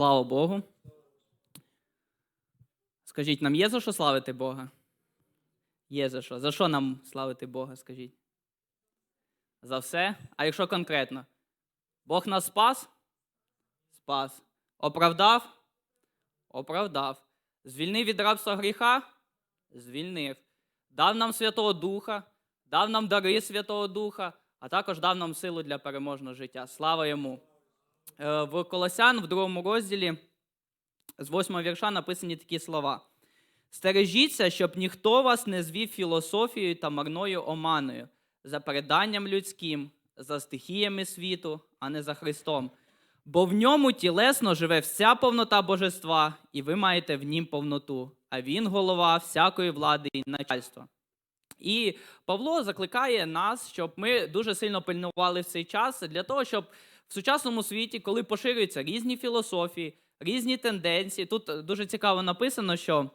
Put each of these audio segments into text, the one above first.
Слава Богу. Скажіть, нам є за що славити Бога? Є за що. За що нам славити Бога, скажіть? За все? А якщо конкретно? Бог нас спас? Спас. Оправдав? Оправдав. Звільнив від рабства гріха? Звільнив. Дав нам Святого Духа, дав нам дари Святого Духа, а також дав нам силу для переможного життя. Слава йому! Е, В Колосян, в другому розділі, з восьмого вірша написані такі слова: Стережіться, щоб ніхто вас не звів філософією та марною оманою, за переданням людським, за стихіями світу, а не за Христом. Бо в ньому тілесно живе вся повнота божества, і ви маєте в нім повноту, а він голова всякої влади і начальства. І Павло закликає нас, щоб ми дуже сильно пильнували в цей час для того, щоб в сучасному світі, коли поширюються різні філософії, різні тенденції, тут дуже цікаво написано, що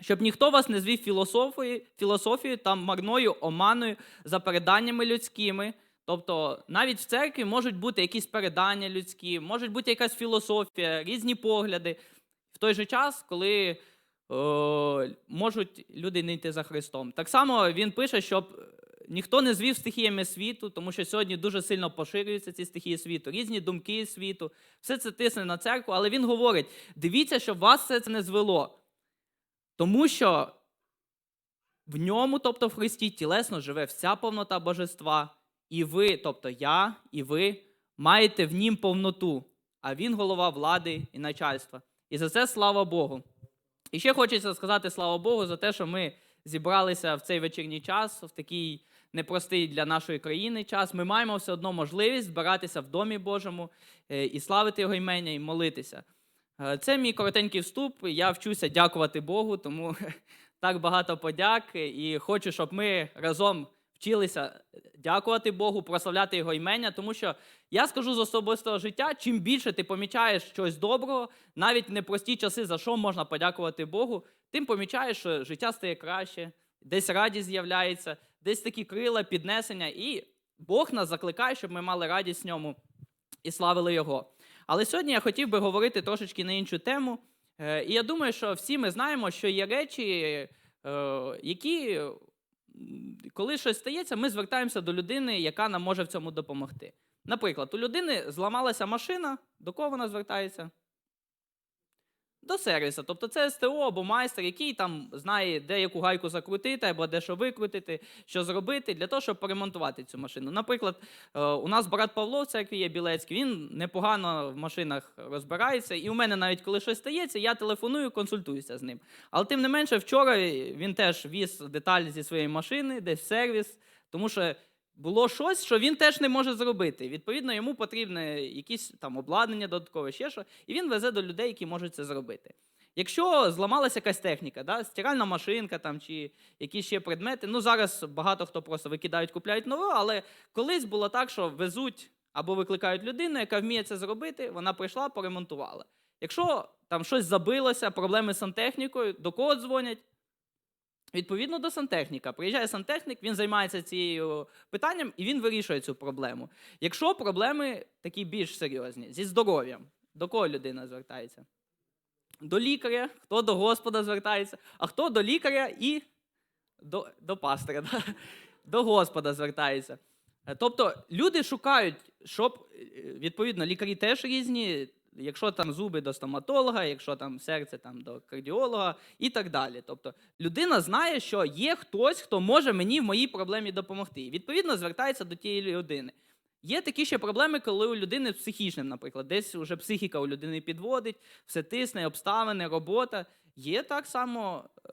щоб ніхто вас не звів філософією, філософією та марною оманою за переданнями людськими. Тобто навіть в церкві можуть бути якісь передання людські, може бути якась філософія, різні погляди. В той же час, коли е, можуть люди не йти за Христом. Так само він пише, щоб ніхто не звів стихіями світу, тому що сьогодні дуже сильно поширюються ці стихії світу, різні думки світу, все це тисне на церкву, але він говорить: дивіться, щоб вас все це не звело. Тому що в ньому, тобто в Христі, тілесно живе вся повнота божества, і ви, тобто я, і ви, маєте в нім повноту, а він голова влади і начальства. І за це слава Богу. І ще хочеться сказати слава Богу за те, що ми зібралися в цей вечірній час, в такий непростий для нашої країни час. Ми маємо все одно можливість збиратися в Домі Божому е, і славити Його імення, і молитися. Е, Це мій коротенький вступ. Я вчуся дякувати Богу, тому так багато подяк. І хочу, щоб ми разом вчилися дякувати Богу, прославляти Його імення, тому що я скажу з особистого життя: чим більше ти помічаєш щось доброго, навіть в непрості часи, за що можна подякувати Богу, тим помічаєш, що життя стає краще, десь радість з'являється, десь такі крила, піднесення, і Бог нас закликає, щоб ми мали радість в ньому і славили Його. Але сьогодні я хотів би говорити трошечки на іншу тему. Е, І я думаю, що всі ми знаємо, що є речі, е, які, коли щось стається, ми звертаємося до людини, яка нам може в цьому допомогти. Наприклад, у людини зламалася машина, до кого вона звертається? До сервіса. Тобто це СТО або майстер, який там знає, де яку гайку закрутити, або де що викрутити, що зробити, для того, щоб поремонтувати цю машину. Наприклад, е, у нас брат Павло в церкві є Білецький, він непогано в машинах розбирається. І у мене навіть коли щось стається, я телефоную, консультуюся з ним. Але тим не менше, вчора він теж віз деталі зі своєї машини, десь в сервіс, тому що було щось, що він теж не може зробити. Відповідно, йому потрібне якісь там обладнання додаткове, ще що, і він везе до людей, які можуть це зробити. Якщо зламалася якась техніка, да, стиральна машинка там, чи якісь ще предмети, ну зараз багато хто просто викидають, купляють нову, але колись було так, що везуть або викликають людину, яка вміє це зробити, вона прийшла, поремонтувала. Якщо там щось забилося, проблеми з сантехнікою, до кого дзвонять? Відповідно до сантехніка. Приїжджає сантехнік, він займається цією питанням і він вирішує цю проблему. Якщо проблеми такі більш серйозні, зі здоров'ям, до кого людина звертається? До лікаря, хто до Господа звертається, а хто до лікаря і до, до пастора, да? до Господа звертається. Е, Тобто люди шукають, щоб е, відповідно лікарі теж різні. Якщо там зуби до стоматолога, якщо там серце там до кардіолога і так далі. Тобто людина знає, що є хтось, хто може мені в моїй проблемі допомогти. І відповідно звертається до тієї людини. Є такі ще проблеми, коли у людини психічним, наприклад, десь вже психіка у людини підводить, все тисне, обставини, робота. Є так само, е,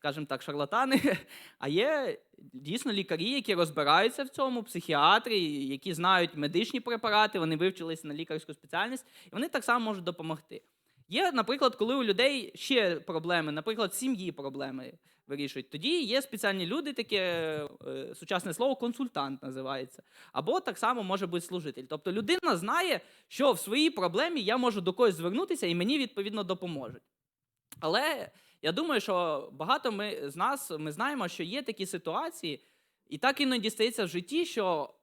скажімо так, шарлатани, а є дійсно лікарі, які розбираються в цьому, психіатри, які знають медичні препарати, вони вивчилися на лікарську спеціальність, і вони так само можуть допомогти. Є, наприклад, коли у людей ще проблеми, наприклад, в сім'ї проблеми вирішують. Тоді є спеціальні люди, таке сучасне слово консультант називається. Або так само може бути служитель. Тобто людина знає, що в своїй проблемі я можу до когось звернутися і мені відповідно допоможуть. Але я думаю, що багато ми з нас ми знаємо, що є такі ситуації, і так іноді стається в житті, що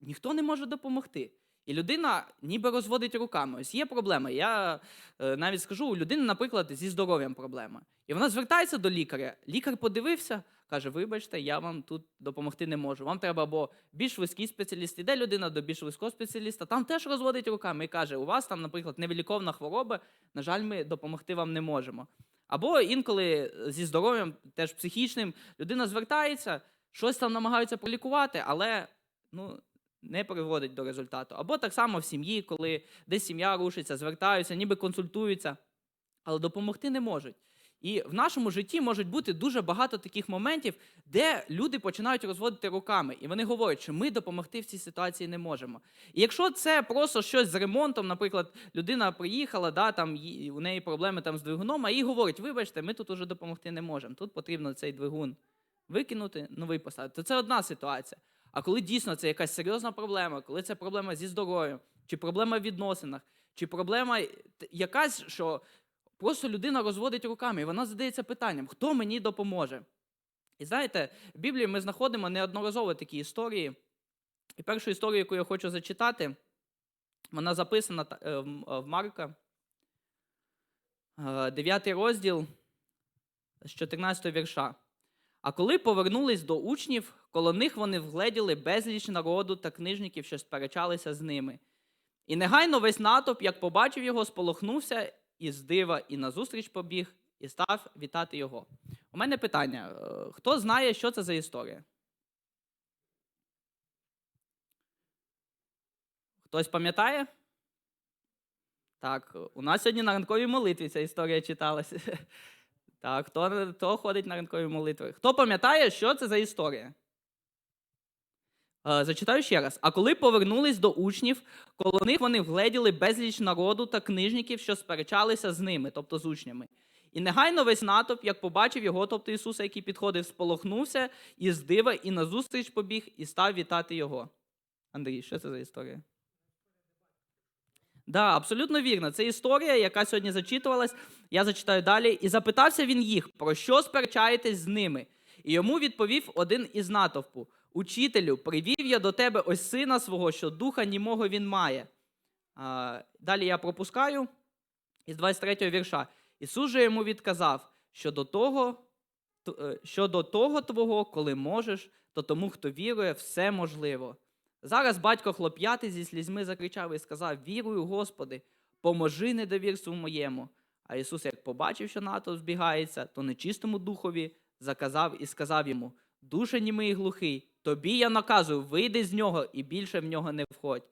ніхто не може допомогти. І людина ніби розводить руками. Ось є проблема. Я е, навіть скажу, у людини, наприклад, зі здоров'ям проблема. І вона звертається до лікаря. Лікар подивився, каже: Вибачте, я вам тут допомогти не можу. Вам треба або більш вузький спеціаліст. Іде людина до більш вузького спеціаліста, там теж розводить руками і каже: у вас там, наприклад, невиліковна хвороба, на жаль, ми допомогти вам не можемо. Або інколи зі здоров'ям, теж психічним, людина звертається, щось там намагаються пролікувати, але ну, не приводить до результату. Або так само в сім'ї, коли десь сім'я рушиться, звертаються, ніби консультуються, але допомогти не можуть. І в нашому житті можуть бути дуже багато таких моментів, де люди починають розводити руками, і вони говорять, що ми допомогти в цій ситуації не можемо. І якщо це просто щось з ремонтом, наприклад, людина приїхала, да, там у неї проблеми там з двигуном, а їй говорять, вибачте, ми тут уже допомогти не можемо. Тут потрібно цей двигун викинути, новий поставити. То це одна ситуація. А коли дійсно це якась серйозна проблема, коли це проблема зі здоров'ям, чи проблема в відносинах, чи проблема якась, що просто людина розводить руками, і вона задається питанням, хто мені допоможе? І знаєте, в Біблії ми знаходимо неодноразово такі історії. І першу історію, яку я хочу зачитати, вона записана е, в в Марка, 9 розділ з 14 вірша. А коли повернулись до учнів, коло них вони вгледіли безліч народу та книжників, що сперечалися з ними. І негайно весь натовп, як побачив його, сполохнувся і з дива, і назустріч побіг, і став вітати його. У мене питання: е, хто знає, що це за історія? Хтось пам'ятає? Так, у нас сьогодні на ранковій молитві ця історія читалася. Так, хто, хто ходить на ранкові молитви? Хто пам'ятає, що це за історія? Е, Зачитаю ще раз. А коли повернулись до учнів, коло них вони вгледіли безліч народу та книжників, що сперечалися з ними, тобто з учнями. І негайно весь натовп, як побачив його, тобто Ісуса, який підходив, сполохнувся і з дива, і назустріч побіг, і став вітати його. Андрій, що це за історія? Да, абсолютно вірно. Це історія, яка сьогодні зачитувалась. Я зачитаю далі. І запитався він їх, про що сперечаєтесь з ними? І йому відповів один із натовпу: Учителю, привів я до тебе ось сина свого, що духа німого він має. Далі я пропускаю із 23 вірша. Ісус же йому відказав, що до того, е, що того твого, коли можеш, то тому, хто вірує, все можливо. Зараз батько хлоп'ятий зі слізьми закричав і сказав: Вірую, Господи, поможи недовірству моєму. А Ісус, як побачив, що НАТО збігається, то нечистому духові заказав і сказав йому: Душе німий глухий, тобі я наказую, вийди з нього і більше в нього не входь.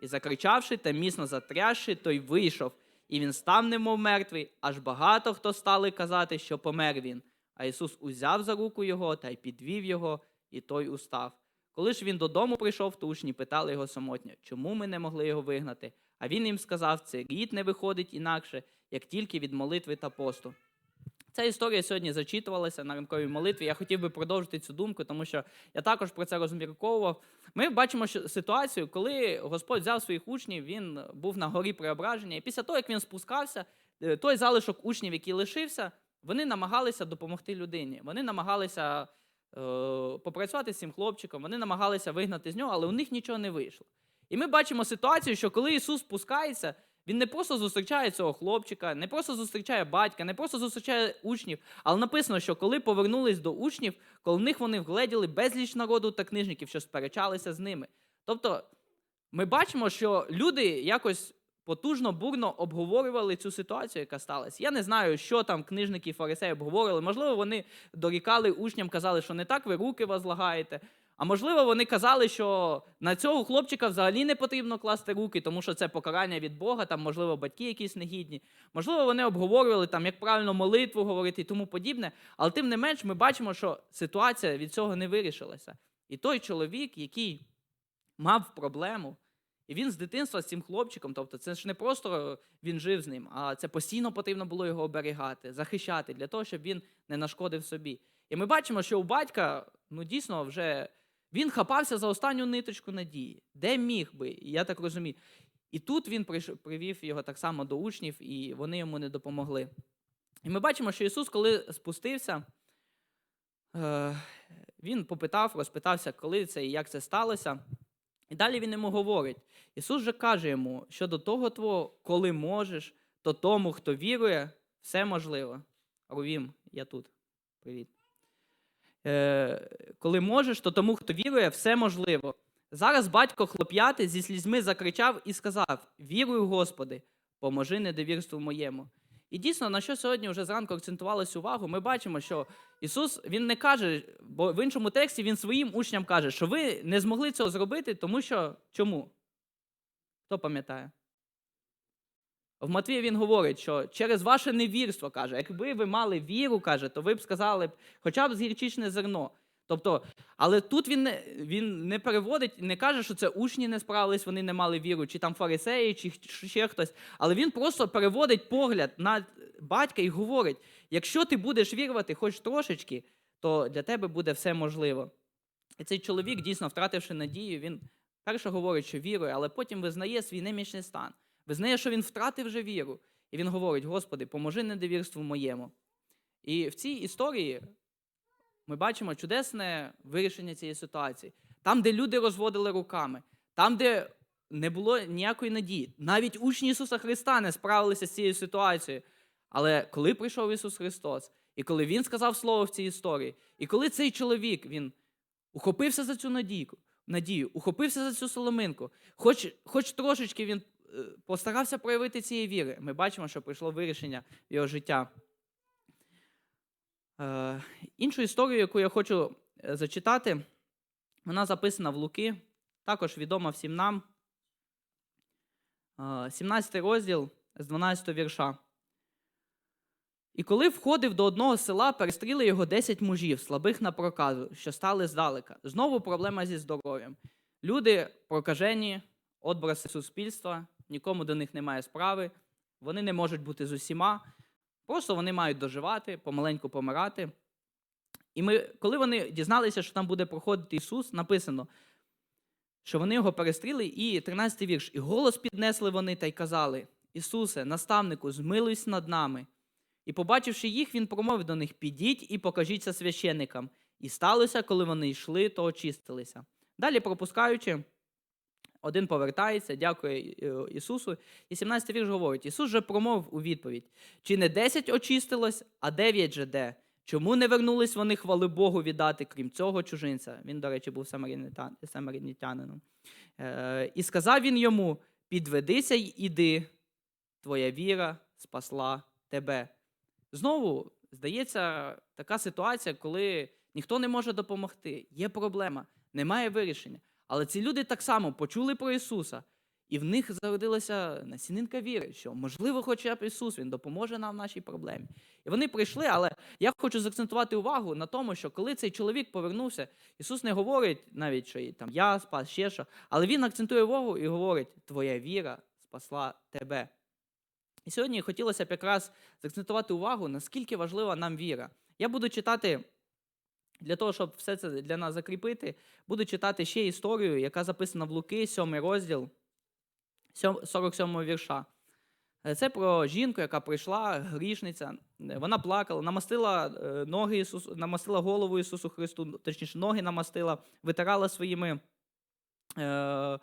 І закричавши та міцно затрясши, той вийшов, і він став немов мертвий, аж багато хто стали казати, що помер він. А Ісус узяв за руку його та й підвів його, і той устав. Коли ж він додому прийшов, то учні питали його самотньо, чому ми не могли його вигнати? А він їм сказав: це рід не виходить інакше, як тільки від молитви та посту. Ця історія сьогодні зачитувалася на ранковій молитві. Я хотів би продовжити цю думку, тому що я також про це розмірковував. Ми бачимо ситуацію, коли Господь взяв своїх учнів, він був на горі преображення, і після того, як він спускався, е, той залишок учнів, який лишився, вони намагалися допомогти людині. Вони намагалися е, попрацювати з цим хлопчиком, вони намагалися вигнати з нього, але у них нічого не вийшло. І ми бачимо ситуацію, що коли Ісус спускається, він не просто зустрічає цього хлопчика, не просто зустрічає батька, не просто зустрічає учнів, але написано, що коли повернулись до учнів, коли в них вони вгледіли безліч народу та книжників, що сперечалися з ними. Тобто, ми бачимо, що люди якось потужно, бурно обговорювали цю ситуацію, яка сталася. Я не знаю, що там книжники і фарисеї обговорювали. Можливо, вони дорікали учням, казали, що не так ви руки возлагаєте. А можливо, вони казали, що на цього хлопчика взагалі не потрібно класти руки, тому що це покарання від Бога, там, можливо, батьки якісь негідні. Можливо, вони обговорювали, там, як правильно молитву говорити і тому подібне. Але тим не менш, ми бачимо, що ситуація від цього не вирішилася. І той чоловік, який мав проблему, і він з дитинства з цим хлопчиком, тобто це ж не просто він жив з ним, а це постійно потрібно було його оберігати, захищати для того, щоб він не нашкодив собі. І ми бачимо, що у батька ну дійсно вже він хапався за останню ниточку надії, де міг би, я так розумію. І тут він привів його так само до учнів, і вони йому не допомогли. І ми бачимо, що Ісус, коли спустився, е, він попитав, розпитався, коли це і як це сталося. І далі він йому говорить: Ісус же каже йому, що до того твого, коли можеш, то тому, хто вірує, все можливо. Рувім, я тут. Привіт. Е, коли можеш, то тому, хто вірує, все можливо. Зараз батько хлоп'яти зі слізьми закричав і сказав: Вірую, Господи, поможи недовірству моєму. І дійсно, на що сьогодні вже зранку акцентувалась увагу, ми бачимо, що Ісус Він не каже, бо в іншому тексті Він своїм учням каже, що ви не змогли цього зробити, тому що чому? Хто пам'ятає? В Матвії він говорить, що через ваше невірство каже, якби ви мали віру, каже, то ви б сказали б, хоча б з гірчичне зерно. Тобто, але тут він не, він не переводить, не каже, що це учні не справились, вони не мали віру, чи там фарисеї, чи ще хтось. Але він просто переводить погляд на батька і говорить: якщо ти будеш вірувати хоч трошечки, то для тебе буде все можливо. І цей чоловік, дійсно, втративши надію, він перше говорить, що вірує, але потім визнає свій немічний стан. Визнає, що він втратив вже віру. І він говорить: Господи, поможи недовірству моєму. І в цій історії ми бачимо чудесне вирішення цієї ситуації. Там, де люди розводили руками, там, де не було ніякої надії. Навіть учні Ісуса Христа не справилися з цією ситуацією. Але коли прийшов Ісус Христос, і коли Він сказав слово в цій історії, і коли цей чоловік він ухопився за цю надійку, надію, ухопився за цю соломинку, хоч, хоч трошечки він постарався проявити цієї віри, ми бачимо, що прийшло вирішення його життя. Е, іншу історію, яку я хочу е, зачитати, вона записана в Луки, також відома всім нам. Е, 17 розділ з 12 вірша. І коли входив до одного села, перестріли його 10 мужів, слабих на проказу, що стали здалека. Знову проблема зі здоров'ям. Люди прокажені, отбраси суспільства, нікому до них немає справи, вони не можуть бути з усіма. Просто вони мають доживати, помаленьку помирати. І ми, коли вони дізналися, що там буде проходити Ісус, написано, що вони його перестріли, і 13 вірш. І голос піднесли вони та й казали: Ісусе, наставнику, змилуйся над нами. І, побачивши їх, він промовив до них: Підіть і покажіться священникам. І сталося, коли вони йшли, то очистилися. Далі, пропускаючи, один повертається, дякує е, Ісусу. І 17 вірш говорить: Ісус же промовив у відповідь: чи не 10 очистилось, а 9 же де? Чому не вернулись вони хвали Богу віддати, крім цього чужинця? Він, до речі, був самарянитянином. Е, І сказав він йому: підведися й іди, твоя віра спасла тебе. Знову здається, така ситуація, коли ніхто не може допомогти. Є проблема, немає вирішення. Але ці люди так само почули про Ісуса, і в них зародилася насінинка віри, що можливо, хоча б Ісус Він допоможе нам в нашій проблемі. І вони прийшли, але я хочу заакцентувати увагу на тому, що коли цей чоловік повернувся, Ісус не говорить навіть, що там я спас, ще що, але Він акцентує увагу і говорить: Твоя віра спасла тебе. І сьогодні хотілося б якраз заакцентувати увагу, наскільки важлива нам віра. Я буду читати, для того, щоб все це для нас закріпити, буду читати ще історію, яка записана в Луки, 7 розділ, 47 вірша. Е, Це про жінку, яка прийшла, грішниця. Е, Вона плакала, намастила е, ноги Ісусу, намастила голову Ісусу Христу, точніше, ноги намастила, витирала своїми, е, е,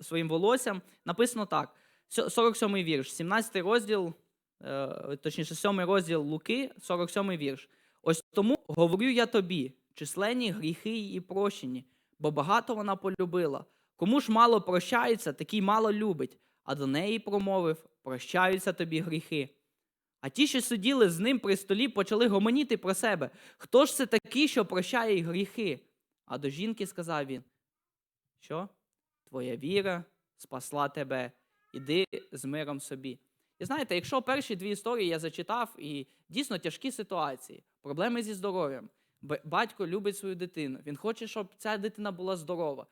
своїм волоссям. Написано так: 47 вірш, 17 розділ, е, точніше, 7 розділ Луки, 47 вірш. Ось тому говорю я тобі, численні гріхи її прощені, бо багато вона полюбила. Кому ж мало прощається, такий мало любить, а до неї промовив: прощаються тобі гріхи. А ті, що сиділи з ним при столі, почали гомоніти про себе. Хто ж це такий, що прощає гріхи? А до жінки сказав він: Що? Твоя віра спасла тебе, іди з миром собі. І знаєте, якщо перші дві історії я зачитав, і дійсно тяжкі ситуації, проблеми зі здоров'ям, батько любить свою дитину, він хоче, щоб ця дитина була здорова.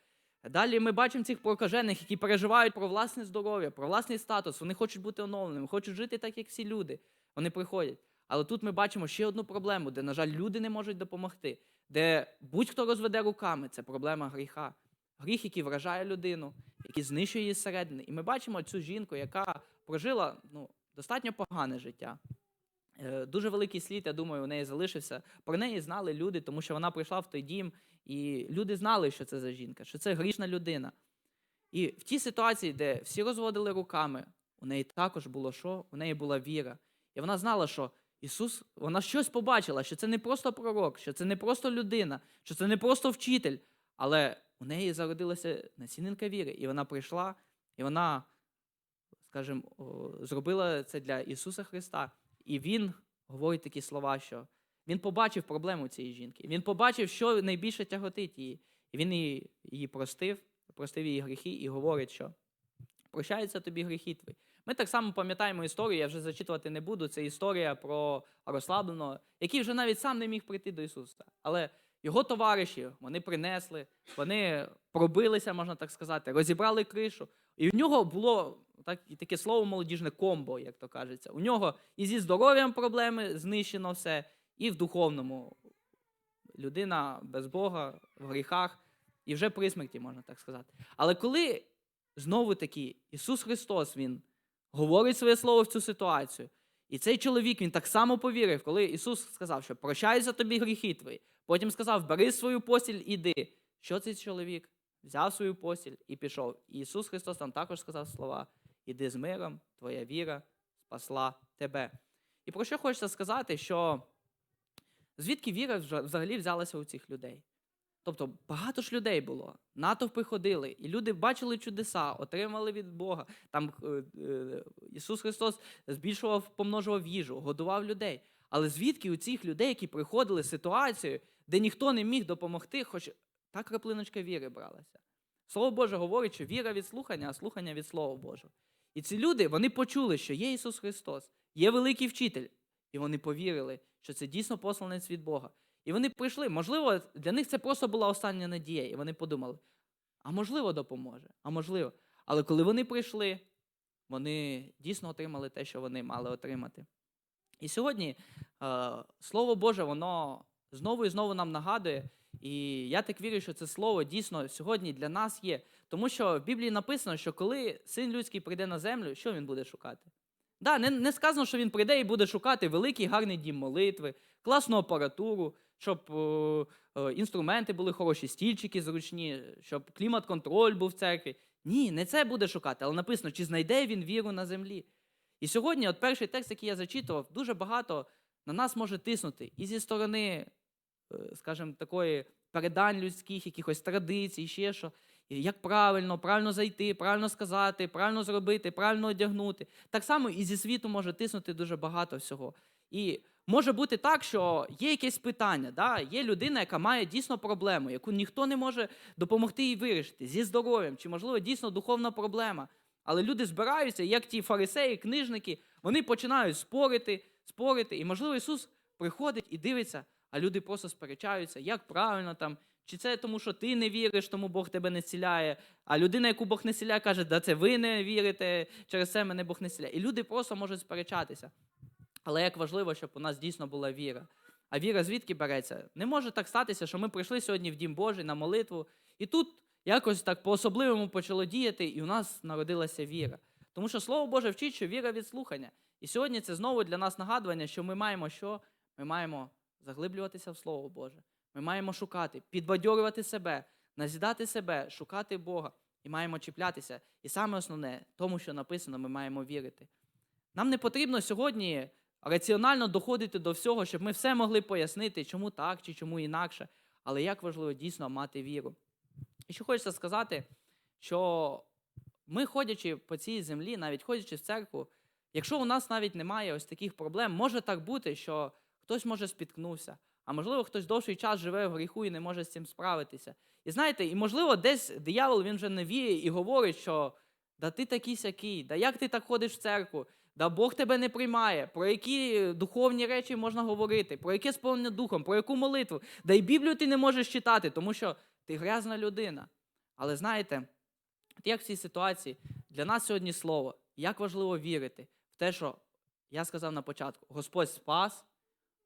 Далі ми бачимо цих прокажених, які переживають про власне здоров'я, про власний статус. Вони хочуть бути оновленими, хочуть жити так, як всі люди. Вони приходять. Але тут ми бачимо ще одну проблему, де, на жаль, люди не можуть допомогти, де будь-хто розведе руками, це проблема гріха. Гріх, який вражає людину, який знищує її зсередини. І ми бачимо цю жінку, яка прожила ну, достатньо погане життя. Е, Дуже великий слід, я думаю, у неї залишився. Про неї знали люди, тому що вона прийшла в той дім, і люди знали, що це за жінка, що це грішна людина. І в тій ситуації, де всі розводили руками, у неї також було що? У неї була віра. І вона знала, що Ісус, вона щось побачила, що це не просто пророк, що це не просто людина, що це не просто вчитель, але у неї зародилася насінинка віри. І вона прийшла, і вона, скажімо, зробила це для Ісуса Христа. І Він говорить такі слова, що Він побачив проблему цієї жінки. Він побачив, що найбільше тяготить її. І він її, її простив, простив її гріхи і говорить, що прощаються тобі гріхи твої. Ми так само пам'ятаємо історію, я вже зачитувати не буду. Це історія про розслабленого, який вже навіть сам не міг прийти до Ісуса. Але його товариші вони принесли, вони пробилися, можна так сказати, розібрали кришу. І в нього було так, і таке слово молодіжне комбо, як то кажеться. У нього і зі здоров'ям проблеми знищено все, і в духовному людина без Бога, в гріхах, і вже при смерті, можна так сказати. Але коли знову таки Ісус Христос Він говорить своє слово в цю ситуацію, і цей чоловік він так само повірив, коли Ісус сказав, що прощаються тобі гріхи твої. Потім сказав, бери свою постіль, іди. Що цей чоловік? Взяв свою постіль і пішов. І Ісус Христос там також сказав слова: Іди з миром, твоя віра спасла тебе. І про що хочеться сказати, що звідки віра взагалі взялася у цих людей? Тобто багато ж людей було, натовпи ходили, і люди бачили чудеса, отримали від Бога. Там е, е, Ісус Христос збільшував, помножував їжу, годував людей. Але звідки у цих людей, які приходили з ситуацією, де ніхто не міг допомогти, хоч та краплиночка віри бралася? Слово Боже говорить, що віра від слухання, а слухання від Слова Божого. І ці люди вони почули, що є Ісус Христос, є великий вчитель, і вони повірили, що це дійсно посланець від Бога. І вони прийшли. Можливо, для них це просто була остання надія, і вони подумали: а можливо, допоможе, а можливо. Але коли вони прийшли, вони дійсно отримали те, що вони мали отримати. І сьогодні е, Слово Боже, воно знову і знову нам нагадує. І я так вірю, що це слово дійсно сьогодні для нас є. Тому що в Біблії написано, що коли син людський прийде на землю, що він буде шукати? Да, не, не сказано, що він прийде і буде шукати великий гарний дім молитви, класну апаратуру, щоб е, е, інструменти були хороші, стільчики зручні, щоб клімат-контроль був в церкві. Ні, не це буде шукати, але написано, чи знайде він віру на землі. І сьогодні, от перший текст, який я зачитував, дуже багато на нас може тиснути і зі сторони, скажімо, такої передань людських, якихось традицій, ще що. Як правильно, правильно зайти, правильно сказати, правильно зробити, правильно одягнути. Так само і зі світу може тиснути дуже багато всього. І може бути так, що є якесь питання, да? є людина, яка має дійсно проблему, яку ніхто не може допомогти їй вирішити зі здоров'ям, чи, можливо, дійсно духовна проблема. Але люди збираються, як ті фарисеї, книжники, вони починають спорити, спорити. І, можливо, Ісус приходить і дивиться, а люди просто сперечаються, як правильно там. Чи це тому, що ти не віриш, тому Бог тебе не ціляє, а людина, яку Бог не ціляє, каже, да це ви не вірите, через це мене Бог не ціляє. І люди просто можуть сперечатися. Але як важливо, щоб у нас дійсно була віра. А віра звідки береться? Не може так статися, що ми прийшли сьогодні в Дім Божий на молитву, і тут якось так по-особливому почало діяти, і у нас народилася віра. Тому що Слово Боже вчить, що віра від слухання. І сьогодні це знову для нас нагадування, що ми маємо що? Ми маємо заглиблюватися в Слово Боже. Ми маємо шукати, підбадьорювати себе, назідати себе, шукати Бога і маємо чіплятися. І саме основне, тому що написано, ми маємо вірити. Нам не потрібно сьогодні раціонально доходити до всього, щоб ми все могли пояснити, чому так чи чому інакше. Але як важливо дійсно мати віру. І що хочеться сказати, що ми, ходячи по цій землі, навіть ходячи в церкву, якщо у нас навіть немає ось таких проблем, може так бути, що хтось може спіткнувся, а можливо, хтось довший час живе в гріху і не може з цим справитися. І знаєте, і можливо, десь диявол він вже не віє і говорить, що да ти такий сякий, да як ти так ходиш в церкву, да Бог тебе не приймає, про які духовні речі можна говорити, про яке сповнення духом, про яку молитву, да й Біблію ти не можеш читати, тому що ти грязна людина. Але знаєте, як в цій ситуації для нас сьогодні слово, як важливо вірити в те, що я сказав на початку: Господь спас,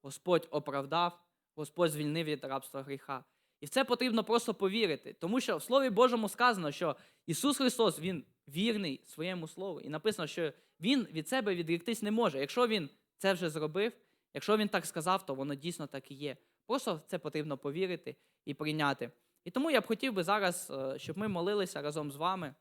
Господь оправдав, Господь звільнив від рабства гріха. І в це потрібно просто повірити, тому що в Слові Божому сказано, що Ісус Христос Він вірний своєму Слову. І написано, що Він від себе відріктись не може. Якщо Він це вже зробив, якщо Він так сказав, то воно дійсно так і є. Просто в це потрібно повірити і прийняти. І тому я б хотів би зараз, е, щоб ми молилися разом з вами.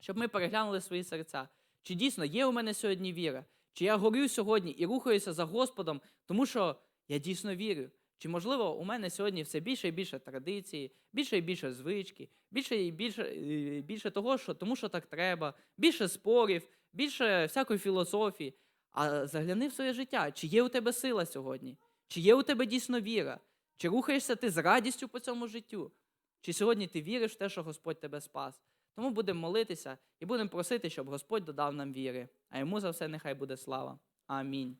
щоб ми переглянули свої серця. Чи дійсно є у мене сьогодні віра? Чи я горю сьогодні і рухаюся за Господом, тому що я дійсно вірю? Чи можливо у мене сьогодні все більше і більше традиції, більше і більше звички, більше і більше, е, більше того, що тому що так треба, більше спорів, більше всякої філософії. А загляни в своє життя, чи є у тебе сила сьогодні? Чи є у тебе дійсно віра? Чи рухаєшся ти з радістю по цьому життю? Чи сьогодні ти віриш в те, що Господь тебе спас? Тому будемо молитися і будемо просити, щоб Господь додав нам віри, а йому за все нехай буде слава. Амінь.